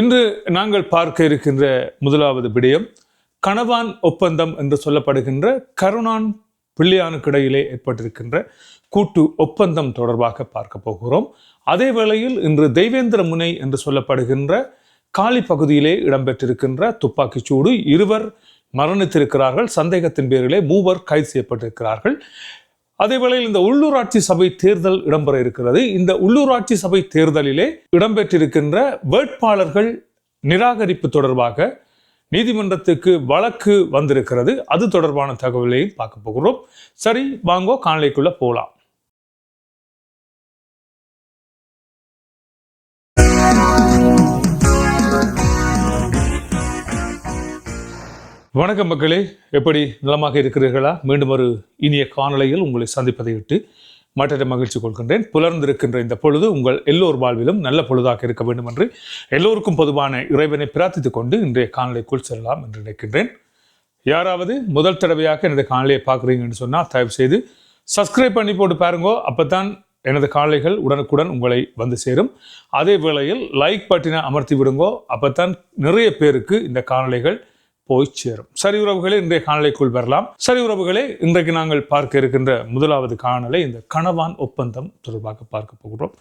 இன்று நாங்கள் பார்க்க இருக்கின்ற முதலாவது விடயம் கணவான் ஒப்பந்தம் என்று சொல்லப்படுகின்ற கருணான் பிள்ளையானுக்கு இடையிலே ஏற்பட்டிருக்கின்ற கூட்டு ஒப்பந்தம் தொடர்பாக பார்க்க போகிறோம். அதே வேளையில் இன்று தெய்வேந்திர முனை என்று சொல்லப்படுகின்ற காலி பகுதியிலே இடம்பெற்றிருக்கின்ற துப்பாக்கிச் சூடு இருவர் மரணித்திருக்கிறார்கள். சந்தேகத்தின் பேரிலே மூவர் கைது செய்யப்பட்டிருக்கிறார்கள். அதேவேளையில் இந்த உள்ளூராட்சி சபை தேர்தல் இடம்பெற இருக்கிறது. இந்த உள்ளூராட்சி சபை தேர்தலிலே இடம்பெற்றிருக்கின்ற வேட்பாளர்கள் நிராகரிப்பு தொடர்பாக நீதிமன்றத்துக்கு வழக்கு வந்திருக்கிறது. அது தொடர்பான தகவலையும் பார்க்க போகிறோம். சரி வாங்கோ காணொளிக்குள்ள போகலாம். வணக்கம் மக்களே எப்படி நலமாக இருக்கிறீர்களா? மீண்டும் ஒரு இனிய காணொலியில் உங்களை சந்திப்பதை விட்டு மற்ற மகிழ்ச்சி கொள்கின்றேன். புலர்ந்திருக்கின்ற இந்த பொழுது உங்கள் எல்லோர் வாழ்விலும் நல்ல பொழுதாக இருக்க வேண்டும் என்று எல்லோருக்கும் பொதுவான இறைவனை பிரார்த்தித்துக் கொண்டு இன்றைய காணொலிக்குள் செல்லலாம் என்று நினைக்கின்றேன். யாராவது முதல் தடவையாக எனது காணொலியை பார்க்குறீங்கன்னு சொன்னால் தயவு செய்து சப்ஸ்கிரைப் பண்ணி போட்டு பாருங்கோ. அப்பதான் எனது காணொளிகள் உடனுக்குடன் உங்களை வந்து சேரும். அதே வேளையில் லைக் பட்டினை அமர்த்தி விடுங்கோ. அப்போ தான் நிறைய பேருக்கு இந்த காணொலிகள் போய் சேரும். சரி உறவுகளே இன்றைய காணலைக்குள் வரலாம். சரி உறவுகளே இன்றைக்கு நாங்கள் பார்க்க இருக்கின்ற முதலாவது காணலை இந்த கணவான் ஒப்பந்தம் தொடர்பாக பார்க்க போகிறோம்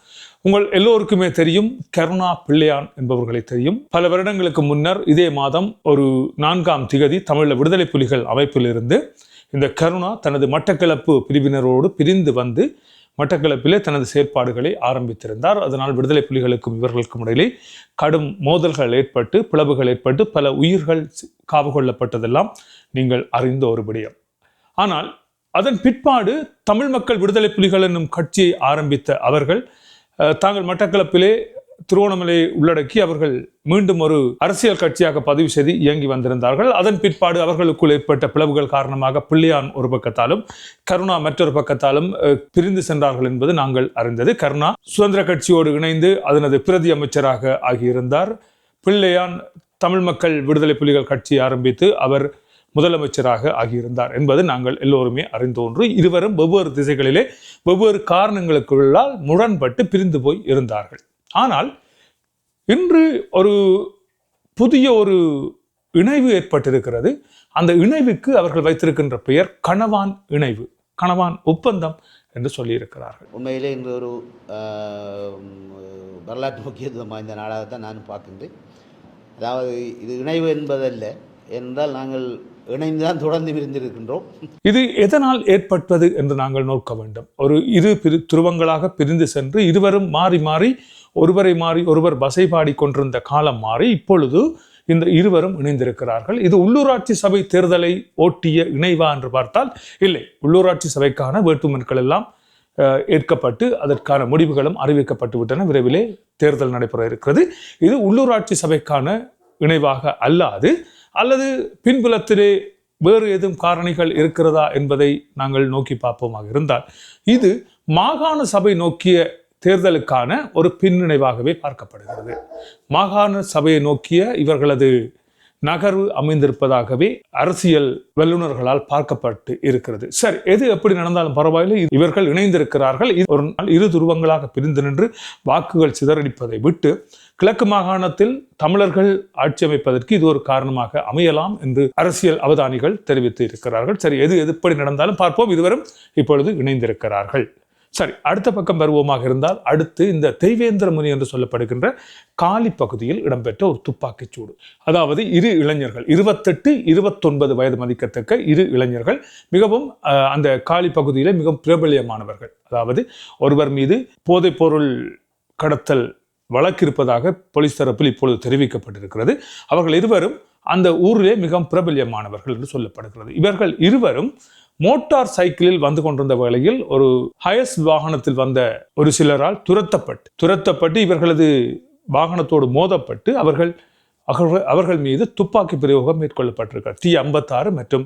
உங்கள் எல்லோருக்குமே தெரியும் கருணா பிள்ளையான் என்பவர்களை தெரியும். பல வருடங்களுக்கு முன்னர் இதே மாதம் ஒரு நான்காம் திகதி தமிழ விடுதலை புலிகள் அமைப்பிலிருந்து இந்த கருணா தனது மட்டக்களப்பு பிரிவினரோடு பிரிந்து வந்து மட்டக்களப்பிலே தனது செயற்பாடுகளை ஆரம்பித்திருந்தார். அதனால் விடுதலை புலிகளுக்கும் இவர்களுக்கும் இடையிலே கடும் மோதல்கள் ஏற்பட்டு பிளவுகள் ஏற்பட்டு பல உயிர்கள் காவு கொள்ளப்பட்டதெல்லாம் நீங்கள் அறிந்த ஒரு விடயம். ஆனால் அதன் பிற்பாடு தமிழ் மக்கள் விடுதலை புலிகள் என்னும் கட்சியை ஆரம்பித்த அவர்கள் தாங்கள் மட்டக்களப்பிலே திருவோணமலையை உள்ளடக்கி அவர்கள் மீண்டும் ஒரு அரசியல் கட்சியாக பதிவு செய்து இயங்கி வந்திருந்தார்கள். அதன் பிற்பாடு அவர்களுக்குள் ஏற்பட்ட பிளவுகள் காரணமாக பிள்ளையான் ஒரு பக்கத்தாலும் கருணா மற்றொரு பக்கத்தாலும் பிரிந்து சென்றார்கள் என்பது நாங்கள் அறிந்தது. கருணா சுதந்திர கட்சியோடு இணைந்து அதனது பிரதி அமைச்சராக ஆகியிருந்தார். பிள்ளையான் தமிழ் மக்கள் விடுதலை புலிகள் கட்சி ஆரம்பித்து அவர் முதலமைச்சராக ஆகியிருந்தார் என்பது நாங்கள் எல்லோருமே அறிந்தோன்று இருவரும் வெவ்வேறு திசைகளிலே வெவ்வேறு காரணங்களுக்குள்ளால் முரண்பட்டு பிரிந்து போய் இருந்தார்கள். ஆனால் இன்று ஒரு புதிய ஒரு இணைவு ஏற்பட்டிருக்கிறது. அந்த இணைவுக்கு அவர்கள் வைத்திருக்கின்ற பெயர் கணவான் இணைவு கணவான் ஒப்பந்தம் என்று சொல்லியிருக்கிறார்கள். உண்மையிலே இன்று ஒரு வரலாற்று முக்கியத்துவம் வாய்ந்த நாளாக தான் நானும் பார்க்கின்றேன். அதாவது இது இணைவு என்பதல்ல என்றால் நாங்கள் இணைந்து தான் தொடர்ந்து விரிந்திருக்கின்றோம் இது எதனால் ஏற்பட்டது என்று நாங்கள் நோக்க வேண்டும். ஒரு இரு பிரி துருவங்களாக பிரிந்து சென்று இருவரும் மாறி மாறி ஒருவரை மாறி ஒருவர் பசை பாடி கொண்டிருந்த காலம் மாறி இப்பொழுது இந்த இருவரும் இணைந்திருக்கிறார்கள். இது உள்ளூராட்சி சபை தேர்தலை ஓட்டிய இணைவா என்று பார்த்தால் இல்லை உள்ளூராட்சி சபைக்கான வேட்புமனுக்கள் எல்லாம் ஏற்கப்பட்டு அதற்கான முடிவுகளும் அறிவிக்கப்பட்டு விட்டன. விரைவிலே தேர்தல் நடைபெற இருக்கிறது. இது உள்ளூராட்சி சபைக்கான இணைவாக அல்லாது அல்லது பின்புலத்திலே வேறு ஏதும் காரணிகள் இருக்கிறதா என்பதை நாங்கள் நோக்கி பார்ப்போமாக இருந்தால் இது மாகாண சபை நோக்கிய தேர்தலுக்கான ஒரு பின்னிணைவாகவே பார்க்கப்படுகிறது. மாகாண சபையை நோக்கிய இவர்களது நகர்வு அமைந்திருப்பதாகவே அரசியல் வல்லுநர்களால் பார்க்கப்பட்டு இருக்கிறது. சரி எது எப்படி நடந்தாலும் பரவாயில்லை. இவர்கள் இணைந்திருக்கிறார்கள். ஒரு நாள் இரு துருவங்களாக பிரிந்து நின்று வாக்குகள் சிதறடிப்பதை விட்டு கிழக்கு மாகாணத்தில் தமிழர்கள் ஆட்சி அமைப்பதற்கு இது ஒரு காரணமாக அமையலாம் என்று அரசியல் அவதானிகள் தெரிவித்து இருக்கிறார்கள். சரி எது எப்படி நடந்தாலும் பார்ப்போம். இருவரும் இப்பொழுது இணைந்திருக்கிறார்கள். சரி அடுத்த பக்கம் வருவோமாக இருந்தால் அடுத்து இந்த தெய்வேந்திர முனி என்று சொல்லப்படுகின்ற காலி பகுதியில் இடம்பெற்ற ஒரு துப்பாக்கிச் சூடு. அதாவது இரு இளைஞர்கள் இருபத்தெட்டு இருபத்தொன்பது வயது மதிக்கத்தக்க இரு இளைஞர்கள் மிகவும் அந்த காலி பகுதியில் மிகவும் பிரபலியமானவர்கள். அதாவது ஒருவர் மீது போதைப்பொருள் கடத்தல் வழக்கு இருப்பதாக போலீஸ் தரப்பில் இப்பொழுது தெரிவிக்கப்பட்டிருக்கிறது. அவர்கள் இருவரும் அந்த ஊரிலே மிகவும் பிரபல்யமானவர்கள் என்று சொல்லப்படுகிறது. இவர்கள் இருவரும் மோட்டார் சைக்கிளில் வந்து கொண்டிருந்த வேளையில் ஒரு ஹயஸ் வாகனத்தில் வந்த ஒரு சிலரால் துரத்தப்பட்டு துரத்தப்பட்டு இவர்களது வாகனத்தோடு மோதப்பட்டு அவர்கள் அவர்கள் அவர்கள் மீது துப்பாக்கி பிரயோகம் மேற்கொள்ளப்பட்டிருக்கிறது. டி ஐம்பத்தாறு மற்றும்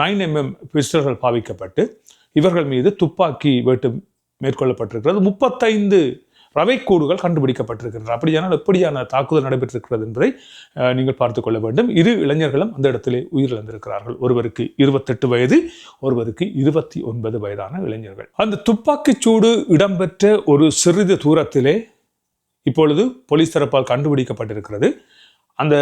நைன் எம்எம் பிஸ்டல்கள் பாவிக்கப்பட்டு இவர்கள் மீது துப்பாக்கி வேட்டு மேற்கொள்ளப்பட்டிருக்கிறது. முப்பத்தைந்து ரவைக்கூடுகள் கண்டுபிடிக்கப்பட்டிருக்கின்றன. அப்படியானால் எப்படியான தாக்குதல் நடைபெற்றிருக்கிறது என்பதை நீங்கள் பார்த்து கொள்ள வேண்டும். இரு இளைஞர்களும் அந்த இடத்திலே உயிரிழந்திருக்கிறார்கள். ஒருவருக்கு இருபத்தெட்டு வயது ஒருவருக்கு இருபத்தி ஒன்பது வயதான இளைஞர்கள். அந்த துப்பாக்கிச் சூடு இடம்பெற்ற ஒரு சிறிது தூரத்திலே இப்பொழுது போலீஸ் தரப்பால் கண்டுபிடிக்கப்பட்டிருக்கிறது. அந்த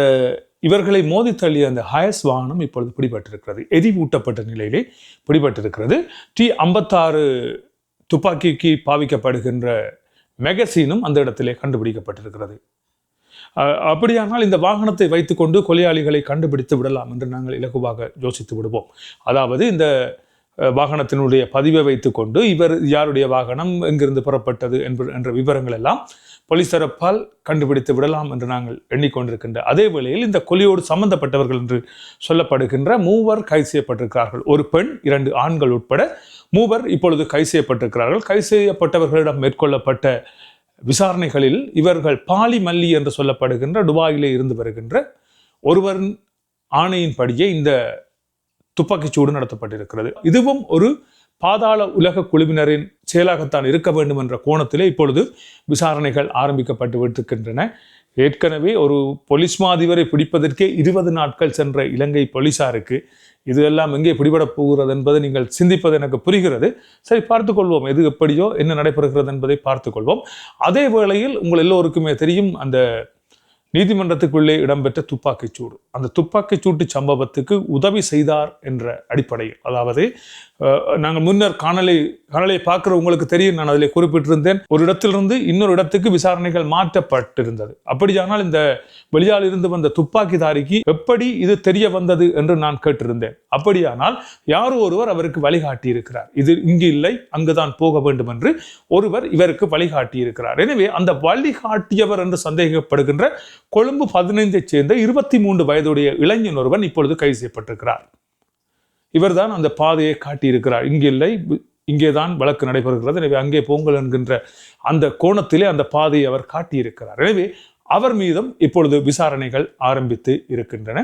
இவர்களை மோதி தள்ளிய அந்த ஹயஸ் வாகனம் இப்பொழுது பிடிபட்டிருக்கிறது. எரிவூட்டப்பட்ட நிலையிலே பிடிபட்டிருக்கிறது. டி ஐம்பத்தாறு துப்பாக்கிக்கு பாவிக்கப்படுகின்ற மெகசீனும் அந்த இடத்திலே கண்டுபிடிக்கப்பட்டிருக்கிறது. அப்படியானால் இந்த வாகனத்தை வைத்துக்கொண்டு கொலையாளிகளை கண்டுபிடித்து விடலாம் என்று நாங்கள் இலகுவாக யோசித்து விடுவோம். அதாவது இந்த வாகனத்தினுடைய பதிவை வைத்துக்கொண்டு இவர் யாருடைய வாகனம் எங்கிருந்து புறப்பட்டது என்பது என்ற விவரங்கள் எல்லாம் போலீஸ் தரப்பால் கண்டுபிடித்து விடலாம் என்று நாங்கள் எண்ணிக்கொண்டிருக்கின்ற அதே வேளையில் இந்த கொலையோடு சம்பந்தப்பட்டவர்கள் என்று சொல்லப்படுகின்ற மூவர் கைது செய்யப்பட்டிருக்கிறார்கள். ஒரு பெண் இரண்டு ஆண்கள் உட்பட மூவர் இப்பொழுது கைது செய்யப்பட்டிருக்கிறார்கள். கைது செய்யப்பட்டவர்களிடம் மேற்கொள்ளப்பட்ட விசாரணைகளில் இவர்கள் பாலி மல்லி என்று சொல்லப்படுகின்ற துபாயிலே இருந்து வருகின்ற ஒருவரின் ஆணையின்படியே இந்த துப்பாக்கிச்சூடு நடத்தப்பட்டிருக்கிறது. இதுவும் ஒரு பாதாள உலக குழுவினரின் செயலாகத்தான் இருக்க வேண்டும் என்ற கோணத்திலே இப்பொழுது விசாரணைகள் ஆரம்பிக்கப்பட்டு விட்டிருக்கின்றன. ஏற்கனவே ஒரு போலீஸ் மாதிபரை பிடிப்பதற்கே இருபது நாட்கள் சென்ற இலங்கை போலீசாருக்கு இது எல்லாம் எங்கே பிடிபடப் போகிறது என்பதை நீங்கள் சிந்திப்பது எனக்கு புரிகிறது. சரி பார்த்துக்கொள்வோம் எது எப்படியோ என்ன நடைபெறுகிறது என்பதை பார்த்துக்கொள்வோம் அதே வேளையில் உங்கள் எல்லோருக்குமே தெரியும் அந்த நீதிமன்றத்துக்குள்ளே இடம்பெற்ற துப்பாக்கிச் சூடு. அந்த துப்பாக்கிச் சூட்டு சம்பவத்துக்கு உதவி செய்தார் என்ற அடிப்படையில். அதாவது நாங்கள் முன்னர் காணலை காணலை பார்க்குற உங்களுக்கு தெரியும் நான் அதில் குறிப்பிட்டிருந்தேன். ஒரு இடத்திலிருந்து இன்னொரு இடத்துக்கு விசாரணைகள் மாற்றப்பட்டிருந்தது. அப்படியானால் இந்த வெளியால் இருந்து வந்த துப்பாக்கிதாரிக்கு எப்படி இது தெரிய வந்தது என்று நான் கேட்டிருந்தேன். அப்படியானால் யாரோ ஒருவர் அவருக்கு வழிகாட்டி இருக்கிறார் இது இங்கு இல்லை அங்குதான் போக வேண்டும் என்று ஒருவர் இவருக்கு வழிகாட்டி இருக்கிறார் எனவே அந்த வழிகாட்டியவர் என்று சந்தேகப்படுகின்ற கொழும்பு பதினைந்தைச் சேர்ந்த இருபத்தி மூன்று வயதுடைய இளைஞன் ஒருவன் இப்பொழுது கைது செய்யப்பட்டிருக்கிறார். இவர்தான் அந்த பாதையை காட்டியிருக்கிறார். இங்கில்லை இங்கே தான் வழக்கு நடைபெறுகிறது. எனவே அங்கே போங்கள் என்கின்ற அந்த கோணத்திலே அந்த பாதையை அவர் காட்டியிருக்கிறார். எனவே அவர் மீதும் இப்பொழுது விசாரணைகள் ஆரம்பித்து இருக்கின்றன.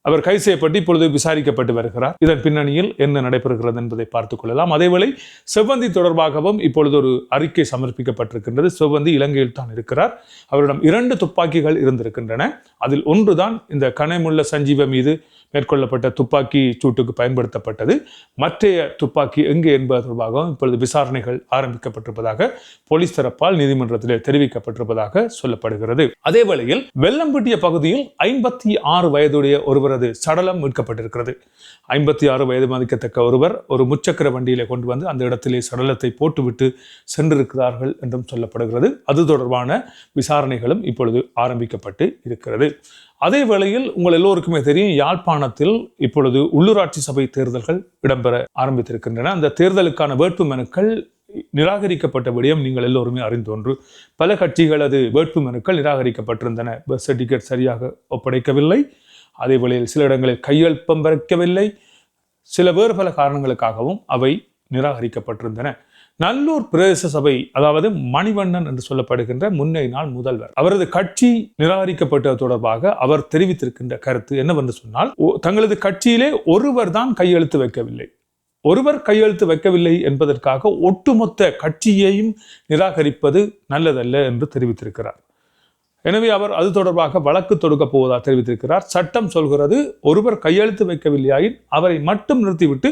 அவர் கைது செய்யப்பட்டு இப்பொழுது விசாரிக்கப்பட்டு வருகிறார். இதன் பின்னணியில் என்ன நடைபெறுகிறது என்பதை பார்த்துக் கொள்ளலாம். அதேவேளை செவ்வந்தி தொடர்பாகவும் இப்பொழுது ஒரு அறிக்கை சமர்ப்பிக்கப்பட்டிருக்கின்றது. செவ்வந்தி இலங்கையில் தான் இருக்கிறார். அவரிடம் இரண்டு துப்பாக்கிகள் இருந்திருக்கின்றன. அதில் ஒன்றுதான் இந்த கனைமுள்ள சஞ்சீவ மீது மேற்கொள்ளப்பட்ட துப்பாக்கி சூட்டுக்கு பயன்படுத்தப்பட்டது. மற்றைய துப்பாக்கி எங்கே என்பது தொடர்பாகவும் இப்பொழுது விசாரணைகள் ஆரம்பிக்கப்பட்டிருப்பதாக போலீஸ் தரப்பால் நீதிமன்றத்தில் தெரிவிக்கப்பட்டிருப்பதாக சொல்லப்படுகிறது. அதே வேளையில் வெள்ளம்பட்டிய பகுதியில் ஐம்பத்தி ஆறு வயதுடைய ஒருவரது சடலம் மீட்கப்பட்டிருக்கிறது. ஐம்பத்தி ஆறு வயது மதிக்கத்தக்க ஒருவர் ஒரு முச்சக்கர வண்டியில கொண்டு வந்து அந்த இடத்திலே சடலத்தை போட்டுவிட்டு சென்றிருக்கிறார்கள் என்றும் சொல்லப்படுகிறது. அது தொடர்பான விசாரணைகளும் இப்பொழுது ஆரம்பிக்கப்பட்டு இருக்கிறது. அதே வேளையில் உங்கள் எல்லோருக்குமே தெரியும் யாழ்ப்பாணத்தில் இப்பொழுது உள்ளூராட்சி சபை தேர்தல்கள் இடம்பெற ஆரம்பித்திருக்கின்றன. அந்த தேர்தலுக்கான வேட்பு மனுக்கள் நிராகரிக்கப்பட்ட விடயம் நீங்கள் எல்லோருமே அறிந்தோன்று பல கட்சிகளது வேட்பு மனுக்கள் நிராகரிக்கப்பட்டிருந்தன. பஸ் சர்டிஃபிகேட் சரியாக ஒப்படைக்கவில்லை. அதே வேளையில் சில இடங்களில் கையெழுப்பம் பெறக்கவில்லை சில வேறு பல காரணங்களுக்காகவும் அவை நிராகரிக்கப்பட்டிருந்தன. நல்லூர் பிரதேச சபை அதாவது மணிவண்ணன் என்று சொல்லப்படுகின்ற முன்னே நாள் முதல்வர் அவரது கட்சி நிராகரிக்கப்பட்டது தொடர்பாக அவர் தெரிவித்திருக்கின்ற கருத்து என்னவென்று சொன்னால் தங்களது கட்சியிலே ஒருவர் தான் கையெழுத்து வைக்கவில்லை. ஒருவர் கையெழுத்து வைக்கவில்லை என்பதற்காக ஒட்டுமொத்த கட்சியையும் நிராகரிப்பது நல்லதல்ல என்று தெரிவித்திருக்கிறார். எனவே அவர் அது தொடர்பாக வழக்கு தொடுக்கப் போவதாக தெரிவித்திருக்கிறார். சட்டம் சொல்கிறது ஒருவர் கையெழுத்து வைக்கவில்லையாயின் அவரை மட்டும் நிறுத்திவிட்டு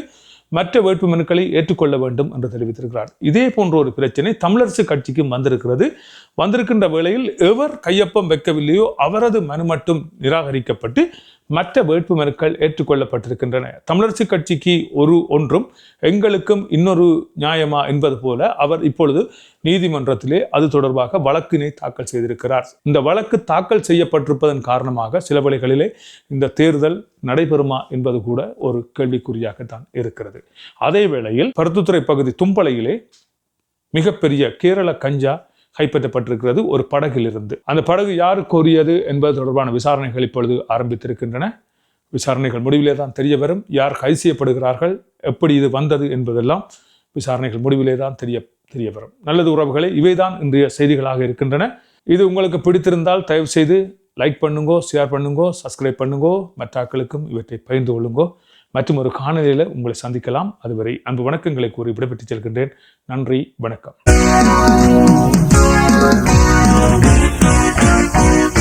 மற்ற வேட்புமனுக்களை ஏற்றுக்கொள்ள வேண்டும் என்று தெரிவித்திருக்கிறார். இதே போன்ற ஒரு பிரச்சனை தமிழரசு கட்சிக்கும் வந்திருக்கிறது. வந்திருக்கின்ற வேளையில் எவர் கையொப்பம் வைக்கவில்லையோ அவரது மனு மட்டும் நிராகரிக்கப்பட்டு மற்ற வேட்புமனுக்கள் ஏற்றுக்கொள்ளப்பட்டிருக்கின்றன. தமிழரசு கட்சிக்கு ஒரு ஒன்றும் எங்களுக்கும் இன்னொரு நியாயமா என்பது போல அவர் இப்பொழுது நீதிமன்றத்திலே அது தொடர்பாக வழக்கினை தாக்கல் செய்திருக்கிறார். இந்த வழக்கு தாக்கல் செய்யப்பட்டிருப்பதன் காரணமாக சில வழிகளிலே இந்த தேர்தல் நடைபெறுமா என்பது கூட ஒரு கேள்விக்குறியாகத்தான் இருக்கிறது. அதே வேளையில் பருத்துத்துறை பகுதி தும்பளையிலே மிகப்பெரிய கேரள கஞ்சா கைப்பற்றப்பட்டிருக்கிறது ஒரு படகிலிருந்து. அந்த படகு யார் கோரியது என்பது தொடர்பான விசாரணைகள் இப்பொழுது ஆரம்பித்திருக்கின்றன. விசாரணைகள் முடிவிலே தான் தெரிய வரும் யார் கைது செய்யப்படுகிறார்கள்? எப்படி இது வந்தது என்பதெல்லாம் விசாரணைகள் முடிவிலே தான் தெரிய தெரிய வரும் நல்லது உறவுகளே இவைதான் இன்றைய செய்திகளாக இருக்கின்றன. இது உங்களுக்கு பிடித்திருந்தால் தயவு செய்து லைக் பண்ணுங்கோ ஷேர் பண்ணுங்கோ சப்ஸ்கிரைப் பண்ணுங்கோ மற்றாக்களுக்கும் இவற்றை பகிர்ந்து கொள்ளுங்கோ. மற்றும் ஒரு காணொலியில் உங்களை சந்திக்கலாம். அதுவரை அன்பு வணக்கங்களை கூறி விடைபெற்றுச் செல்கின்றேன். நன்றி வணக்கம். Oh, oh, oh,